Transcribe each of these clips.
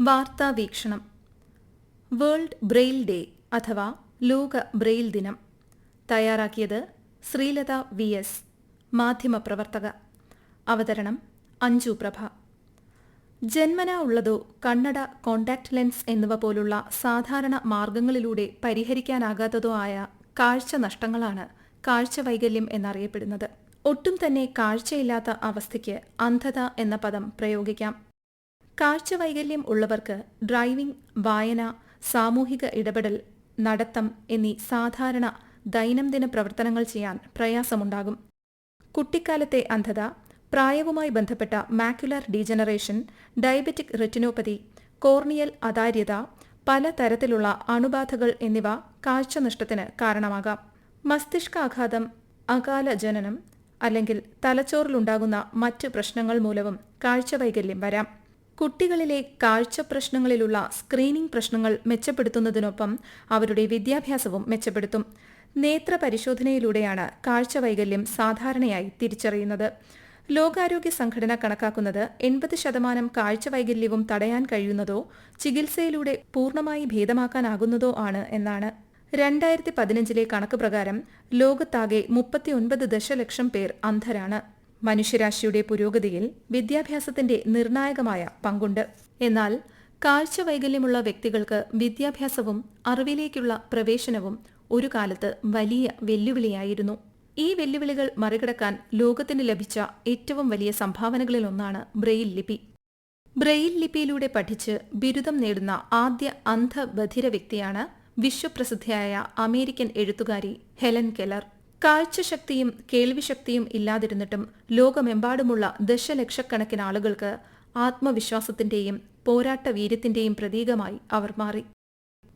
വാർത്താ വീക്ഷണം. World Braille day അഥവാ ലോക ബ്രെയിൽ ദിനം. തയ്യാറാക്കിയത് ശ്രീലത വി എസ് മാധ്യമപ്രവർത്തക അവതരണം അഞ്ജു പ്രഭ. ജന്മനാ ഉള്ളതോ കണ്ണട കോണ്ടാക്ട് ലെൻസ് എന്നിവ പോലുള്ള സാധാരണ മാർഗങ്ങളിലൂടെ പരിഹരിക്കാനാകാത്തതോ ആയ കാഴ്ച നഷ്ടങ്ങളാണ് കാഴ്ച വൈകല്യം എന്നറിയപ്പെടുന്നത്. ഒട്ടും തന്നെ കാഴ്ചയില്ലാത്ത അവസ്ഥയ്ക്ക് അന്ധത എന്ന പദം പ്രയോഗിക്കാം. കാഴ്ച വൈകല്യം ഉള്ളവർക്ക് ഡ്രൈവിംഗ് വായന സാമൂഹിക ഇടപെടൽ നടത്തം എന്നീ സാധാരണ ദൈനംദിന പ്രവർത്തനങ്ങൾ ചെയ്യാൻ പ്രയാസമുണ്ടാകും. കുട്ടിക്കാലത്തെ അന്ധത പ്രായവുമായി ബന്ധപ്പെട്ട macular degeneration diabetic retinopathy corneal അതാര്യത പലതരത്തിലുള്ള അണുബാധകൾ എന്നിവ കാഴ്ചനഷ്ടത്തിന് കാരണമാകാം. മസ്തിഷ്കാഘാതം അകാല ജനനം അല്ലെങ്കിൽ തലച്ചോറിലുണ്ടാകുന്ന മറ്റ് പ്രശ്നങ്ങൾ മൂലവും കാഴ്ചവൈകല്യം വരാം. കുട്ടികളിലെ കാഴ്ച പ്രശ്നങ്ങളിലുള്ള സ്ക്രീനിംഗ് പ്രശ്നങ്ങൾ മെച്ചപ്പെടുത്തുന്നതിനൊപ്പം അവരുടെ വിദ്യാഭ്യാസവും മെച്ചപ്പെടുത്തും. നേത്ര പരിശോധനയിലൂടെയാണ് കാഴ്ചവൈകല്യം സാധാരണയായി തിരിച്ചറിയുന്നത്. ലോകാരോഗ്യ സംഘടന കണക്കാക്കുന്നത് എൺപത് ശതമാനം കാഴ്ചവൈകല്യവും തടയാൻ കഴിയുന്നതോ ചികിത്സയിലൂടെ പൂർണമായി ഭേദമാക്കാനാകുന്നതോ ആണ് എന്നാണ്. രണ്ടായിരത്തി പതിനഞ്ചിലെ കണക്ക് പ്രകാരം ലോകത്താകെ മുപ്പത്തിയൊൻപത് ദശലക്ഷം പേർ അന്ധരാണ്. മനുഷ്യരാശിയുടെ പുരോഗതിയിൽ വിദ്യാഭ്യാസത്തിന്റെ നിർണായകമായ പങ്കുണ്ട്. എന്നാൽ കാഴ്ച വൈകല്യമുള്ള വ്യക്തികൾക്ക് വിദ്യാഭ്യാസവും അറിവിലേക്കുള്ള പ്രവേശനവും ഒരു കാലത്ത് വലിയ വെല്ലുവിളിയായിരുന്നു. ഈ വെല്ലുവിളികൾ മറികടക്കാൻ ലോകത്തിന് ലഭിച്ച ഏറ്റവും വലിയ സംഭാവനകളിലൊന്നാണ് ബ്രെയിൽ ലിപി. ബ്രെയിൽ ലിപിയിലൂടെ പഠിച്ച് ബിരുദം നേടുന്ന ആദ്യ അന്ധബധിര വ്യക്തിയാണ് വിശ്വപ്രസിദ്ധയായ അമേരിക്കൻ എഴുത്തുകാരി ഹെലൻ കെലർ കാഴ്ചശക്തിയും കേൾവിശക്തിയും ഇല്ലാതിരുന്നിട്ടും ലോകമെമ്പാടുമുള്ള ദശലക്ഷക്കണക്കിന് ആളുകൾക്ക് ആത്മവിശ്വാസത്തിന്റെയും പോരാട്ട വീര്യത്തിന്റെയും പ്രതീകമായി അവർ മാറി.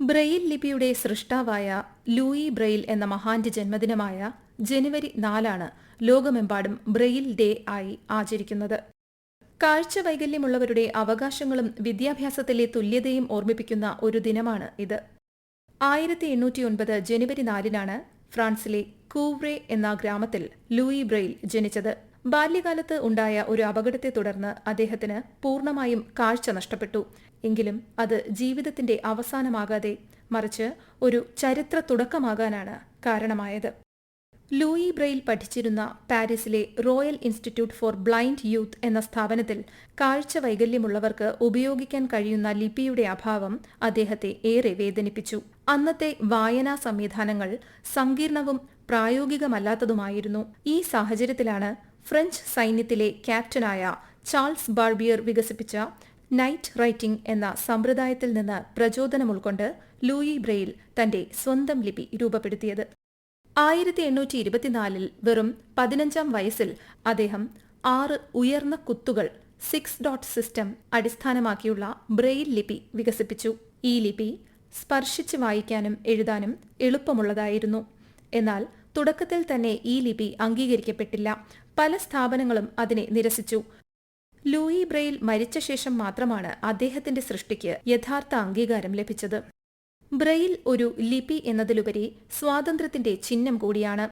ബ്രെയിൽ ലിപിയുടെ സൃഷ്ടാവായ ലൂയി ബ്രെയിൽ എന്ന മഹാന്റെ ജന്മദിനമായ ജനുവരി നാലാണ് ലോകമെമ്പാടും ബ്രെയിൽ ഡേ ആയി ആചരിക്കുന്നത്. കാഴ്ച വൈകല്യമുള്ളവരുടെ അവകാശങ്ങളും വിദ്യാഭ്യാസത്തിലെ തുല്യതയും ഓർമ്മിപ്പിക്കുന്ന ഒരു ദിനമാണ് ഇത്. ആയിരത്തി എണ്ണൂറ്റിയൊൻപത് ജനുവരി നാലിനാണ് ഫ്രാൻസിലെ കൂവ്രെ എന്ന ഗ്രാമത്തിൽ ലൂയി ബ്രെയിൽ ജനിച്ചത്. ബാല്യകാലത്ത് ഉണ്ടായ ഒരു അപകടത്തെ തുടർന്ന് അദ്ദേഹത്തിന് പൂർണമായും കാഴ്ച നഷ്ടപ്പെട്ടു. എങ്കിലും അത് ജീവിതത്തിന്റെ അവസാനമാകാതെ മറിച്ച് ഒരു ചരിത്ര തുടക്കമാകാനാണ് കാരണമായത്. ലൂയി ബ്രെയിൽ പഠിച്ചിരുന്ന പാരീസിലെ royal institute for blind youth എന്ന സ്ഥാപനത്തിൽ കാഴ്ച വൈകല്യമുള്ളവർക്ക് ഉപയോഗിക്കാൻ കഴിയുന്ന ലിപിയുടെ അഭാവം അദ്ദേഹത്തെ ഏറെ വേദനിപ്പിച്ചു. അന്നത്തെ വായനാ സംവിധാനങ്ങൾ സങ്കീർണവും പ്രായോഗികമല്ലാത്തതുമായിരുന്നു. ഈ സാഹചര്യത്തിലാണ് ഫ്രഞ്ച് സൈന്യത്തിലെ ക്യാപ്റ്റനായ ചാൾസ് ബാർബിയർ വികസിപ്പിച്ച നൈറ്റ് റൈറ്റിംഗ് എന്ന സമ്പ്രദായത്തിൽ നിന്ന് പ്രചോദനം ഉൾക്കൊണ്ട് ലൂയി ബ്രെയിൽ തന്റെ സ്വന്തം ലിപി രൂപപ്പെടുത്തിയത്. ആയിരത്തി എണ്ണൂറ്റി ഇരുപത്തിനാലിൽ വെറും പതിനഞ്ചാം വയസ്സിൽ അദ്ദേഹം ആറ് ഉയർന്ന കുത്തുകൾ സിക്സ് ഡോട്ട് സിസ്റ്റം അടിസ്ഥാനമാക്കിയുള്ള ബ്രെയിൽ ലിപി വികസിപ്പിച്ചു. ഈ ലിപി സ്പർശിച്ച് വായിക്കാനും എഴുതാനും എളുപ്പമുള്ളതായിരുന്നു. എന്നാൽ തുടക്കത്തിൽ തന്നെ ഈ ലിപി അംഗീകരിക്കപ്പെട്ടില്ല. പല സ്ഥാപനങ്ങളും അതിനെ നിരസിച്ചു. ലൂയി ബ്രെയിൽ മരിച്ച ശേഷം മാത്രമാണ് അദ്ദേഹത്തിന്റെ സൃഷ്ടിക്ക് യഥാർത്ഥ അംഗീകാരം ലഭിച്ചത്. ബ്രെയിൽ ഒരു ലിപി എന്നതിലുപരി സ്വാതന്ത്ര്യത്തിന്റെ ചിഹ്നം കൂടിയാണ്.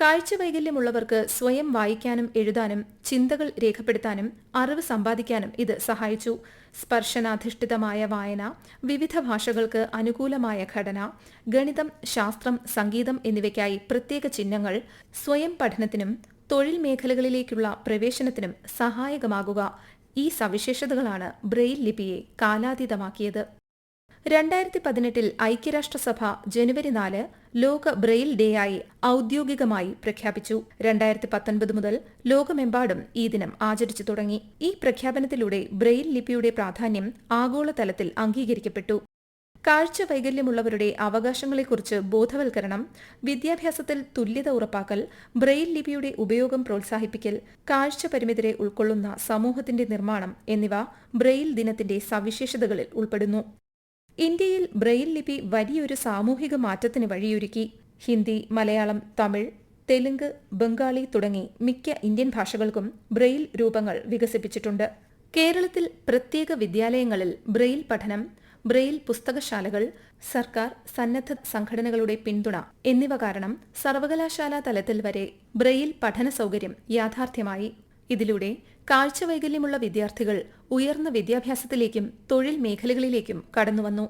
കാഴ്ചവൈകല്യമുള്ളവർക്ക് സ്വയം വായിക്കാനും എഴുതാനും ചിന്തകൾ രേഖപ്പെടുത്താനും അറിവ് സമ്പാദിക്കാനും ഇത് സഹായിച്ചു. സ്പർശനാധിഷ്ഠിതമായ വായന വിവിധ ഭാഷകൾക്ക് അനുകൂലമായ ഘടന ഗണിതം ശാസ്ത്രം സംഗീതം എന്നിവയ്ക്കായി പ്രത്യേക ചിഹ്നങ്ങൾ സ്വയം പഠനത്തിനും തൊഴിൽ മേഖലകളിലേക്കുള്ള പ്രവേശനത്തിനും സഹായകമാകുക. ഈ സവിശേഷതകളാണ് ബ്രെയിൽ ലിപിയെ കാലാതീതമാക്കിയത്. രണ്ടായിരത്തി പതിനെട്ടിൽ ഐക്യരാഷ്ട്രസഭ ജനുവരി നാല് ലോക ബ്രെയിൽ ഡേ ആയി ഔദ്യോഗികമായി പ്രഖ്യാപിച്ചു. രണ്ടായിരത്തി പത്തൊൻപത് മുതൽ ലോകമെമ്പാടും ഈ ദിനം ആചരിച്ചു തുടങ്ങി. ഈ പ്രഖ്യാപനത്തിലൂടെ ബ്രെയിൽ ലിപിയുടെ പ്രാധാന്യം ആഗോളതലത്തിൽ അംഗീകരിക്കപ്പെട്ടു. കാഴ്ച വൈകല്യമുള്ളവരുടെ അവകാശങ്ങളെക്കുറിച്ച് ബോധവൽക്കരണം വിദ്യാഭ്യാസത്തിൽ തുല്യത ഉറപ്പാക്കൽ ബ്രെയിൽ ലിപിയുടെ ഉപയോഗം പ്രോത്സാഹിപ്പിക്കൽ കാഴ്ച പരിമിതരെ ഉൾക്കൊള്ളുന്ന സമൂഹത്തിന്റെ നിർമ്മാണം എന്നിവ ബ്രെയിൽ ദിനത്തിന്റെ സവിശേഷതകളിൽ ഉൾപ്പെടുന്നു. ഇന്ത്യയിൽ ബ്രെയിൽ ലിപി വലിയൊരു സാമൂഹിക മാറ്റത്തിന് വഴിയൊരുക്കി. ഹിന്ദി മലയാളം തമിഴ് തെലുങ്ക് ബംഗാളി തുടങ്ങി മിക്ക ഇന്ത്യൻ ഭാഷകൾക്കും ബ്രെയിൽ രൂപങ്ങൾ വികസിപ്പിച്ചിട്ടുണ്ട്. കേരളത്തിൽ പ്രത്യേക വിദ്യാലയങ്ങളിൽ ബ്രെയിൽ പഠനം ബ്രെയിൽ പുസ്തകശാലകൾ സർക്കാർ സന്നദ്ധ സംഘടനകളുടെ പിന്തുണ എന്നിവ കാരണം സർവകലാശാലാ തലത്തിൽ വരെ ബ്രെയിൽ പഠന സൗകര്യം യാഥാർത്ഥ്യമായി. ഇതിലൂടെ കാഴ്ചവൈകല്യമുള്ള വിദ്യാർത്ഥികൾ ഉയർന്ന വിദ്യാഭ്യാസത്തിലേക്കും തൊഴിൽ മേഖലകളിലേക്കും കടന്നുവന്നു.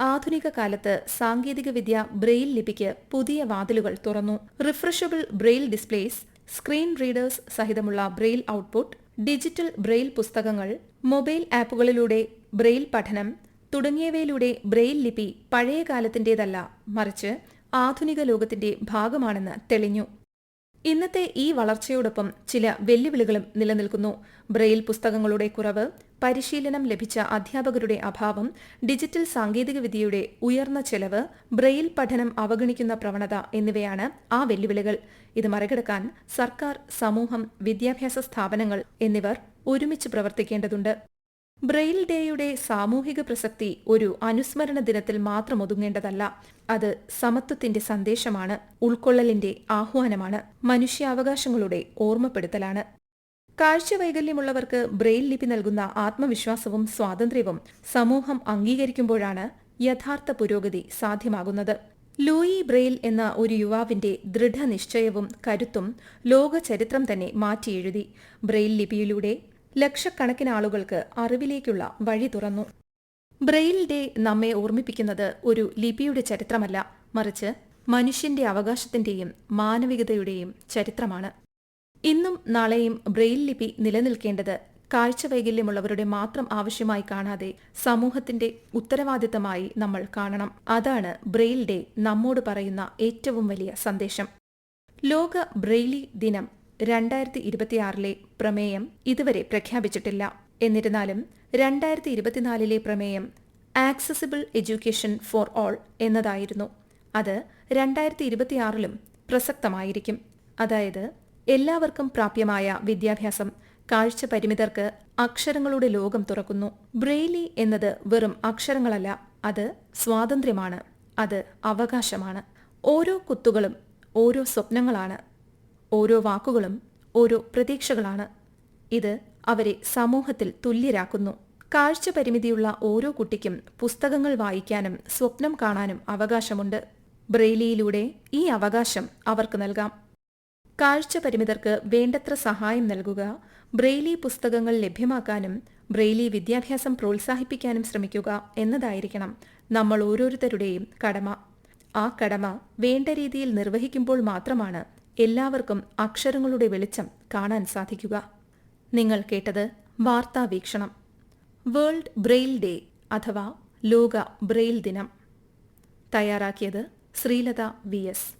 ആധുനിക കാലത്ത് സാങ്കേതികവിദ്യ ബ്രെയിൽ ലിപിക്ക് പുതിയ വാതിലുകൾ തുറന്നു. Refreshable braille displays screen readers സഹിതമുള്ള Braille output digital Braille പുസ്തകങ്ങൾ മൊബൈൽ ആപ്പുകളിലൂടെ ബ്രെയിൽ പഠനം തുടങ്ങിയവയിലൂടെ ബ്രെയിൽ ലിപി പഴയ കാലത്തിന്റേതല്ല മറിച്ച് ആധുനിക ലോകത്തിന്റെ ഭാഗമാണെന്ന് തെളിഞ്ഞു. ഇന്നത്തെ ഈ വളർച്ചയോടൊപ്പം ചില വെല്ലുവിളികളും നിലനിൽക്കുന്നു. ബ്രെയിൽ പുസ്തകങ്ങളുടെ കുറവ് പരിശീലനം ലഭിച്ച അധ്യാപകരുടെ അഭാവം ഡിജിറ്റൽ സാങ്കേതികവിദ്യയുടെ ഉയർന്ന ചെലവ് ബ്രെയിൽ പഠനം അവഗണിക്കുന്ന പ്രവണത എന്നിവയാണ് ആ വെല്ലുവിളികൾ. ഇത് മറികടക്കാൻ സർക്കാർ സമൂഹം വിദ്യാഭ്യാസ സ്ഥാപനങ്ങൾ എന്നിവർ ഒരുമിച്ച് പ്രവർത്തിക്കേണ്ടതുണ്ട്. ബ്രെയിൽ ഡേയുടെ സാമൂഹിക പ്രസക്തി ഒരു അനുസ്മരണ ദിനത്തിൽ മാത്രം ഒതുങ്ങേണ്ടതല്ല. അത് സമത്വത്തിന്റെ സന്ദേശമാണ് ഉൾക്കൊള്ളലിന്റെ ആഹ്വാനമാണ് മനുഷ്യാവകാശങ്ങളുടെ ഓർമ്മപ്പെടുത്തലാണ്. കാഴ്ച വൈകല്യമുള്ളവർക്ക് ബ്രെയിൽ ലിപി നൽകുന്ന ആത്മവിശ്വാസവും സ്വാതന്ത്ര്യവും സമൂഹം അംഗീകരിക്കുമ്പോഴാണ് യഥാർത്ഥ പുരോഗതി സാധ്യമാകുന്നത്. ലൂയി ബ്രെയിൽ എന്ന ഒരു യുവാവിന്റെ ദൃഢനിശ്ചയവും കരുത്തും ലോകചരിത്രം തന്നെ മാറ്റിയെഴുതി. ബ്രെയിൽ ലിപിയിലൂടെ ലക്ഷക്കണക്കിന് ആളുകൾക്ക് അറിവിലേക്കുള്ള വഴി തുറന്നു. ബ്രെയിൽ ഡേ നമ്മെ ഓർമ്മിപ്പിക്കുന്നത് ഒരു ലിപിയുടെ ചരിത്രമല്ല മറിച്ച് മനുഷ്യന്റെ അവകാശത്തിന്റെയും മാനവികതയുടെയും ചരിത്രമാണ്. ഇന്നും നാളെയും ബ്രെയിൽ ലിപി നിലനിൽക്കേണ്ടത് കാഴ്ച വൈകല്യമുള്ളവരുടെ മാത്രം ആവശ്യമായി കാണാതെ സമൂഹത്തിന്റെ ഉത്തരവാദിത്തമായി നമ്മൾ കാണണം. അതാണ് ബ്രെയിൽ ഡേ നമ്മോട് പറയുന്ന ഏറ്റവും വലിയ സന്ദേശം. ലോക ബ്രെയിലി ദിനം രണ്ടായിരത്തി ഇരുപത്തിയാറിലെ പ്രമേയം ഇതുവരെ പ്രഖ്യാപിച്ചിട്ടില്ല. എന്നിരുന്നാലും രണ്ടായിരത്തി ഇരുപത്തിനാലിലെ പ്രമേയം ആക്സസിബിൾ എഡ്യൂക്കേഷൻ ഫോർ ഓൾ എന്നതായിരുന്നു. അത് രണ്ടായിരത്തി ഇരുപത്തിയാറിലും പ്രസക്തമായിരിക്കും. അതായത് എല്ലാവർക്കും പ്രാപ്യമായ വിദ്യാഭ്യാസം കാഴ്ച പരിമിതർക്ക് അക്ഷരങ്ങളുടെ ലോകം തുറക്കുന്നു. ബ്രെയിലി എന്നത് വെറും അക്ഷരങ്ങളല്ല അത് സ്വാതന്ത്ര്യമാണ് അത് അവകാശമാണ്. ഓരോ കുത്തുകളും ഓരോ സ്വപ്നങ്ങളാണ്. ഓരോ വാക്കുകളും ഓരോ പ്രതീക്ഷകളാണ്. ഇത് അവരെ സമൂഹത്തിൽ തുല്യരാക്കുന്നു. കാഴ്ച പരിമിതിയുള്ള ഓരോ കുട്ടിക്കും പുസ്തകങ്ങൾ വായിക്കാനും സ്വപ്നം കാണാനും അവകാശമുണ്ട്. ബ്രെയിലിയിലൂടെ ഈ അവകാശം അവർക്ക് നൽകാം. കാഴ്ച പരിമിതർക്ക് വേണ്ടത്ര സഹായം നൽകുക ബ്രെയിലി പുസ്തകങ്ങൾ ലഭ്യമാക്കാനും ബ്രെയിലി വിദ്യാഭ്യാസം പ്രോത്സാഹിപ്പിക്കാനും ശ്രമിക്കുക എന്നതായിരിക്കണം നമ്മൾ ഓരോരുത്തരുടെയും കടമ. ആ കടമ വേണ്ട രീതിയിൽ നിർവഹിക്കുമ്പോൾ മാത്രമാണ് എല്ലാവർക്കും അക്ഷരങ്ങളുടെ വെളിച്ചം കാണാൻ സാധിക്കുക. നിങ്ങൾ കേട്ടത് വാർത്താ വീക്ഷണം. വേൾഡ് ബ്രെയിൽ ഡേ അഥവാ ലോക ബ്രെയിൽ ദിനം. തയ്യാറാക്കിയത് ശ്രീലത വി എസ്.